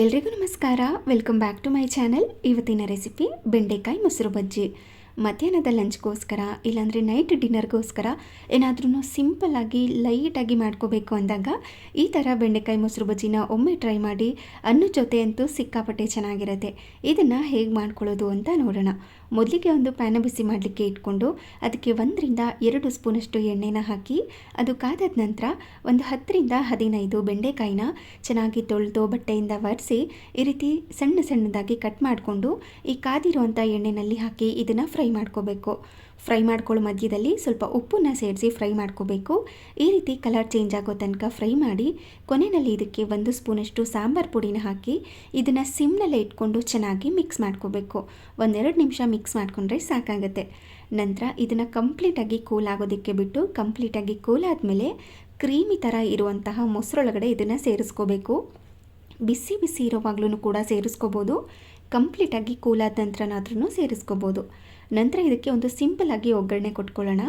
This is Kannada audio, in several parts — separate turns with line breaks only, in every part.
ಎಲ್ರಿಗೂ ನಮಸ್ಕಾರ. Welcome back to my channel. ಇವತ್ತಿನ ರೆಸಿಪಿ ಬೆಂಡೆಕಾಯಿ ಮೊಸರು ಬಜ್ಜಿ. ಮಧ್ಯಾಹ್ನದ ಲಂಚ್ಗೋಸ್ಕರ ಇಲ್ಲಾಂದರೆ ನೈಟ್ ಡಿನ್ನರ್ಗೋಸ್ಕರ ಏನಾದ್ರೂ ಸಿಂಪಲ್ಲಾಗಿ ಲೈಟಾಗಿ ಮಾಡ್ಕೋಬೇಕು ಅಂದಾಗ ಈ ಥರ ಬೆಂಡೆಕಾಯಿ ಮೊಸರು ಬಜ್ಜಿನ ಒಮ್ಮೆ ಟ್ರೈ ಮಾಡಿ ಅನ್ನ ಜೊತೆ ಅಂತೂ ಸಿಕ್ಕಾಪಟ್ಟೆ ಚೆನ್ನಾಗಿರುತ್ತೆ. ಇದನ್ನು ಹೇಗೆ ಮಾಡ್ಕೊಳ್ಳೋದು ಅಂತ ನೋಡೋಣ. ಮೊದಲಿಗೆ ಒಂದು ಪ್ಯಾನ ಬಿಸಿ ಮಾಡಲಿಕ್ಕೆ ಇಟ್ಕೊಂಡು ಅದಕ್ಕೆ ಒಂದರಿಂದ ಎರಡು ಸ್ಪೂನಷ್ಟು ಎಣ್ಣೆನ ಹಾಕಿ ಅದು ಕಾದದ ನಂತರ ಒಂದು ಹತ್ತರಿಂದ ಹದಿನೈದು ಬೆಂಡೆಕಾಯಿನ ಚೆನ್ನಾಗಿ ತೊಳೆದು ಬಟ್ಟೆಯಿಂದ ಒರೆಸಿ ಈ ರೀತಿ ಸಣ್ಣ ಸಣ್ಣದಾಗಿ ಕಟ್ ಮಾಡಿಕೊಂಡು ಈ ಕಾದಿರುವಂಥ ಎಣ್ಣೆನಲ್ಲಿ ಹಾಕಿ ಇದನ್ನು ಫ್ರೈ ಮಾಡ್ಕೋಬೇಕು. ಫ್ರೈ ಮಾಡ್ಕೊಳ್ಳೋ ಮಧ್ಯದಲ್ಲಿ ಸ್ವಲ್ಪ ಉಪ್ಪನ್ನ ಸೇರಿಸಿ ಫ್ರೈ ಮಾಡ್ಕೋಬೇಕು. ಈ ರೀತಿ ಕಲರ್ ಚೇಂಜ್ ಆಗೋ ತನಕ ಫ್ರೈ ಮಾಡಿ, ಕೊನೆಯಲ್ಲಿ ಇದಕ್ಕೆ ಒಂದು ಸ್ಪೂನಷ್ಟು ಸಾಂಬಾರ್ ಪುಡಿನ ಹಾಕಿ, ಇದನ್ನು ಸಿಮ್ನಲ್ಲೇ ಇಟ್ಕೊಂಡು ಚೆನ್ನಾಗಿ ಮಿಕ್ಸ್ ಮಾಡ್ಕೋಬೇಕು. ಒಂದೆರಡು ನಿಮಿಷ ಮಿಕ್ಸ್ ಮಾಡಿಕೊಂಡ್ರೆ ಸಾಕಾಗುತ್ತೆ. ನಂತರ ಇದನ್ನು ಕಂಪ್ಲೀಟಾಗಿ ಕೂಲ್ ಆಗೋದಕ್ಕೆ ಬಿಟ್ಟು ಕಂಪ್ಲೀಟಾಗಿ ಕೂಲ್ ಆದಮೇಲೆ ಕ್ರೀಮಿ ಥರ ಇರುವಂತಹ ಮೊಸರೊಳಗಡೆ ಇದನ್ನು ಸೇರಿಸ್ಕೋಬೇಕು. ಬಿಸಿ ಬಿಸಿ ಇರೋವಾಗ್ಲೂ ಕೂಡ ಸೇರಿಸ್ಕೋಬೋದು. ಕಂಪ್ಲೀಟಾಗಿ ಕೂಲಾದ ನಂತರನಾದ್ರೂ ಸೇರಿಸ್ಕೋಬೋದು. ನಂತರ ಇದಕ್ಕೆ ಒಂದು ಸಿಂಪಲ್ಲಾಗಿ ಒಗ್ಗರಣೆ ಕೊಟ್ಕೊಳ್ಳೋಣ.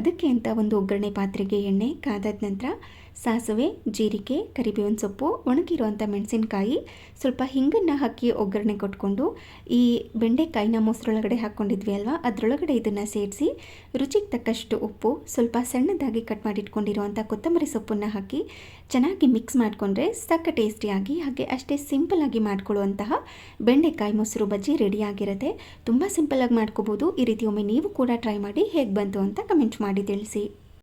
ಅದಕ್ಕೆ ಅಂತ ಒಂದು ಒಗ್ಗರಣೆ ಪಾತ್ರೆಗೆ ಎಣ್ಣೆ, ಕಾದಾದ ನಂತರ ಸಾಸಿವೆ, ಜೀರಿಗೆ, ಕರಿಬೇವಿನ ಸೊಪ್ಪು, ಒಣಗಿರುವಂಥ ಮೆಣಸಿನಕಾಯಿ, ಸ್ವಲ್ಪ ಹಿಂಗನ್ನು ಹಾಕಿ ಒಗ್ಗರಣೆ ಕೊಟ್ಕೊಂಡು ಈ ಬೆಂಡೆಕಾಯಿನ ಮೊಸರೊಳಗಡೆ ಹಾಕ್ಕೊಂಡಿದ್ವಿ ಅಲ್ವಾ? ಅದರೊಳಗಡೆ ಇದನ್ನು ಸೇರಿಸಿ ರುಚಿಗೆ ತಕ್ಕಷ್ಟು ಉಪ್ಪು, ಸ್ವಲ್ಪ ಸಣ್ಣದಾಗಿ ಕಟ್ ಮಾಡಿಟ್ಕೊಂಡಿರುವಂಥ ಕೊತ್ತಂಬರಿ ಸೊಪ್ಪನ್ನು ಹಾಕಿ ಚೆನ್ನಾಗಿ ಮಿಕ್ಸ್ ಮಾಡಿಕೊಂಡ್ರೆ ಸಕ್ಕ ಟೇಸ್ಟಿಯಾಗಿ ಹಾಗೆ ಅಷ್ಟೇ ಸಿಂಪಲ್ಲಾಗಿ ಮಾಡಿಕೊಳ್ಳುವಂತಹ ಬೆಂಡೆಕಾಯಿ ಮೊಸರು ಬಜ್ಜಿ ರೆಡಿಯಾಗಿರುತ್ತೆ ತುಂಬ ಸಿಂಪಲ್ಲಾಗಿ ಮಾಡ್ಕೋಬೋದು. ಈ ರೀತಿ ಒಮ್ಮೆ ನೀವು ಕೂಡ ಟ್ರೈ ಮಾಡಿ ಹೇಗೆ ಬಂತು ಅಂತ ಕಮೆಂಟ್ ಮಾಡಿ ತಿಳಿಸಿ.